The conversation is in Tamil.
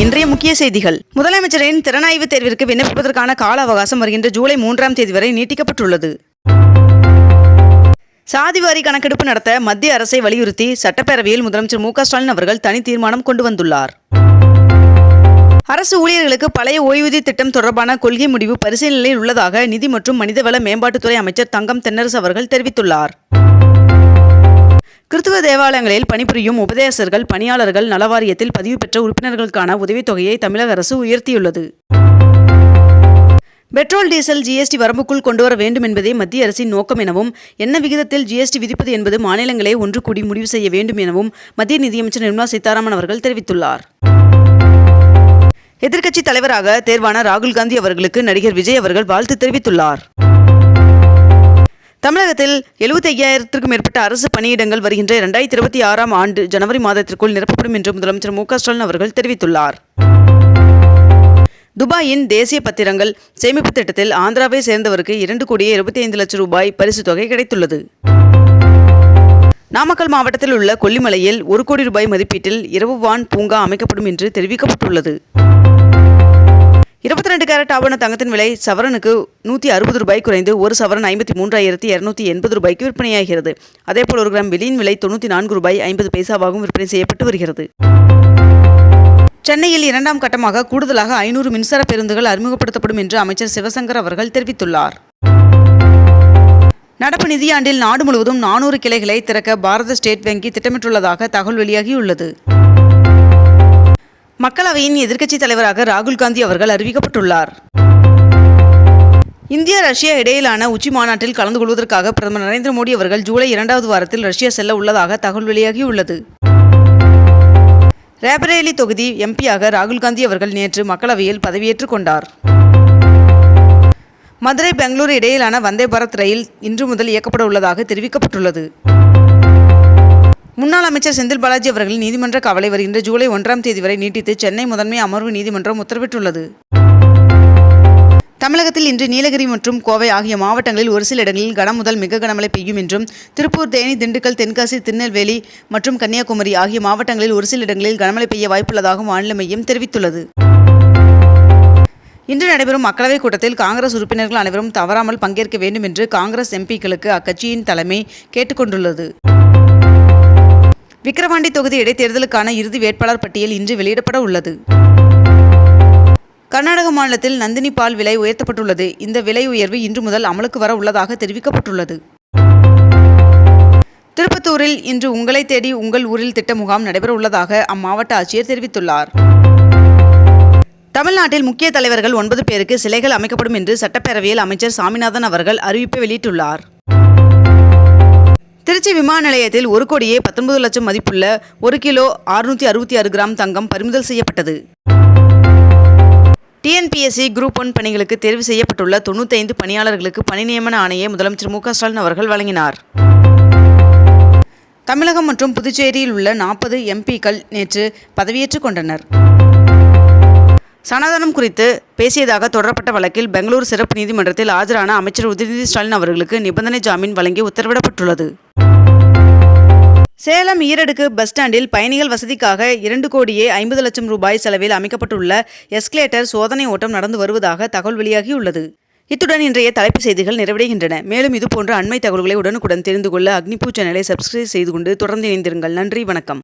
இன்றைய முக்கிய செய்திகள். முதலமைச்சரின் திறனாய்வு தேர்விற்கு விண்ணப்பிப்பதற்கான கால அவகாசம் வருகின்ற ஜூலை மூன்றாம் தேதி வரை நீட்டிக்கப்பட்டுள்ளது. சாதிவாரி கணக்கெடுப்பு நடத்த மத்திய அரசை வலியுறுத்தி சட்டப்பேரவையில் முதலமைச்சர் மு ஸ்டாலின் அவர்கள் தனி தீர்மானம் கொண்டு வந்துள்ளார். அரசு ஊழியர்களுக்கு பழைய ஓய்வூதிய திட்டம் தொடர்பான கொள்கை முடிவு பரிசீலனையில் உள்ளதாக நிதி மற்றும் மனிதவள மேம்பாட்டுத்துறை அமைச்சர் தங்கம் தென்னரசு அவர்கள் தெரிவித்துள்ளார். கிறித்துவ தேவாலயங்களில் பணிபுரியும் உபதேசர்கள் பணியாளர்கள் நலவாரியத்தில் பதிவு பெற்ற உறுப்பினர்களுக்கான உதவித்தொகையை தமிழக அரசு உயர்த்தியுள்ளது. பெட்ரோல் டீசல் ஜிஎஸ்டி வரம்புக்குள் கொண்டுவர வேண்டும் என்பதே மத்திய அரசின் நோக்கம் எனவும் என்ன விகிதத்தில் ஜிஎஸ்டி விதிப்பது என்பது மாநிலங்களே ஒன்று கூடி முடிவு செய்ய வேண்டும் எனவும் மத்திய நிதியமைச்சர் நிர்மலா சீதாராமன் அவர்கள் தெரிவித்துள்ளார். எதிர்க்கட்சித் தலைவராக தேர்வான ராகுல் காந்தி அவர்களுக்கு நடிகர் விஜய் அவர்கள் வாழ்த்து தெரிவித்துள்ளார். தமிழகத்தில் எழுபத்தி ஐயாயிரத்திற்கும் மேற்பட்ட அரசு பணியிடங்கள் வருகின்ற இரண்டாயிரத்தி இருபத்தி ஆறாம் ஆண்டு ஜனவரி மாதத்திற்குள் நிரப்பப்படும் என்று முதலமைச்சர் மு ஸ்டாலின் அவர்கள் தெரிவித்துள்ளார். துபாயின் தேசிய பத்திரங்கள் சேமிப்பு திட்டத்தில் ஆந்திராவை சேர்ந்தவருக்கு இரண்டு கோடியே இருபத்தி ஐந்து லட்சம் ரூபாய் பரிசு தொகை கிடைத்துள்ளது. நாமக்கல் மாவட்டத்தில் உள்ள கொல்லிமலையில் ஒரு கோடி ரூபாய் மதிப்பீட்டில் இரவு வான் பூங்கா அமைக்கப்படும் என்று தெரிவிக்கப்பட்டுள்ளது. இருபத்தி ரெண்டு கேரட் ஆவண தங்கத்தின் விலை சவரனுக்கு நூற்றி அறுபது ரூபாய் குறைந்து ஒரு சவரன் ஐம்பத்தி மூன்றாயிரத்தி இரநூத்தி எண்பது ரூபாய்க்கு விற்பனையாகிறது. அதேபோல் ஒரு கிராம் வெளியின் விலை தொண்ணூற்றி நான்கு ரூபாய் ஐம்பது பைசாவாகவும் விற்பனை செய்யப்பட்டு வருகிறது. சென்னையில் இரண்டாம் கட்டமாக கூடுதலாக ஐநூறு மின்சார பேருந்துகள் அறிமுகப்படுத்தப்படும் என்று அமைச்சர் சிவசங்கர் அவர்கள் தெரிவித்துள்ளார். நடப்பு நிதியாண்டில் நாடு முழுவதும் நானூறு கிளைகளை திறக்க பாரத ஸ்டேட் வங்கி திட்டமிட்டுள்ளதாக தகவல் வெளியாகியுள்ளது. மக்களவையின் எதிர்க்கட்சித் தலைவராக ராகுல் காந்தி அவர்கள் அறிவிக்கப்பட்டுள்ளார். இந்தியா ரஷ்யா இடையிலான உச்சி மாநாட்டில் கலந்து கொள்வதற்காக பிரதமர் நரேந்திர மோடி அவர்கள் ஜூலை இரண்டாவது வாரத்தில் ரஷ்யா செல்ல உள்ளதாக தகவல் வெளியாகியுள்ளது. ரேபரேலி தொகுதி எம்பியாக ராகுல் காந்தி அவர்கள் நேற்று மக்களவையில் பதவியேற்றுக் கொண்டார். மதுரை பெங்களூரு இடையிலான வந்தே பாரத் ரயில் இன்று முதல் இயக்கப்பட உள்ளதாக தெரிவிக்கப்பட்டுள்ளது. முன்னாள் அமைச்சர் செந்தில் பாலாஜி அவர்களின் நீதிமன்ற கவலை வருகின்ற ஜூலை ஒன்றாம் தேதி வரை நீட்டித்து சென்னை முதன்மை அமர்வு நீதிமன்றம் உத்தரவிட்டுள்ளது. தமிழகத்தில் இன்று நீலகிரி மற்றும் கோவை ஆகிய மாவட்டங்களில் ஒரு சில இடங்களில் கனம் முதல் மிக கனமழை பெய்யும் என்றும் திருப்பூர் தேனி திண்டுக்கல் தென்காசி திருநெல்வேலி மற்றும் கன்னியாகுமரி ஆகிய மாவட்டங்களில் ஒரு சில இடங்களில் கனமழை பெய்ய வாய்ப்புள்ளதாகவும் வானிலை மையம் தெரிவித்துள்ளது. இன்று நடைபெறும் மக்களவைக் கூட்டத்தில் காங்கிரஸ் உறுப்பினர்கள் அனைவரும் தவறாமல் பங்கேற்க வேண்டும் என்று காங்கிரஸ் எம்பிக்களுக்கு அக்கட்சியின் தலைமை கேட்டுக்கொண்டுள்ளது. விக்கிரவாண்டி தொகுதி இடைத்தேர்தலுக்கான இறுதி வேட்பாளர் பட்டியல் இன்று வெளியிடப்பட உள்ளது. கர்நாடக மாநிலத்தில் நந்தினி பால் விலை உயர்த்தப்பட்டுள்ளது. இந்த விலை உயர்வு இன்று முதல் அமலுக்கு வர உள்ளதாக தெரிவிக்கப்பட்டுள்ளது. திருப்பத்தூரில் இன்று உங்களை தேடி உங்கள் ஊரில் திட்ட முகாம் நடைபெற உள்ளதாக அம்மாவட்ட ஆட்சியர் தெரிவித்துள்ளார். தமிழ்நாட்டில் முக்கிய தலைவர்கள் ஒன்பது பேருக்கு சிலைகள் அமைக்கப்படும் என்று சட்டப்பேரவையில் அமைச்சர் சாமிநாதன் அவர்கள் அறிவிப்பை வெளியிட்டுள்ளார். திருச்சி விமான நிலையத்தில் ஒரு கோடியே பத்தொன்பது லட்சம் மதிப்புள்ள ஒரு கிலோ அறுநூற்றி அறுபத்தி ஆறு கிராம் தங்கம் பறிமுதல் செய்யப்பட்டது. டிஎன்பிஎஸ்சி குரூப் ஒன் பணிகளுக்கு தேர்வு செய்யப்பட்டுள்ள தொண்ணூத்தைந்து பணியாளர்களுக்கு பணி நியமன ஆணையை முதலமைச்சர் மு ஸ்டாலின் அவர்கள் வழங்கினார். தமிழகம் மற்றும் புதுச்சேரியில் உள்ள நாற்பது எம்பிக்கள் நேற்று பதவியேற்றுக் கொண்டனர். சனாதனம் குறித்து பேசியதாக தொடரப்பட்ட வழக்கில் பெங்களூரு சிறப்பு நீதிமன்றத்தில் ஆஜரான அமைச்சர் உதயநிதி ஸ்டாலின் அவர்களுக்கு நிபந்தனை ஜாமீன் வழங்கி உத்தரவிடப்பட்டுள்ளது. சேலம் ஈரடுக்கு பஸ் ஸ்டாண்டில் பயணிகள் வசதிக்காக இரண்டு கோடியே ஐம்பது லட்சம் ரூபாய் செலவில் அமைக்கப்பட்டுள்ள எஸ்கலேட்டர் சோதனை ஓட்டம் நடந்து வருவதாக தகவல் வெளியாகியுள்ளது. இத்துடன் இன்றைய தலைப்புச் செய்திகள் நிறைவடைகின்றன. மேலும் இதுபோன்ற அண்மை தகவல்களை உடனுக்குடன் தெரிந்து கொள்ள அக்னிபூ சேனலை சப்ஸ்கிரைப் செய்து கொண்டு தொடர்ந்து இணைந்திருங்கள். நன்றி வணக்கம்.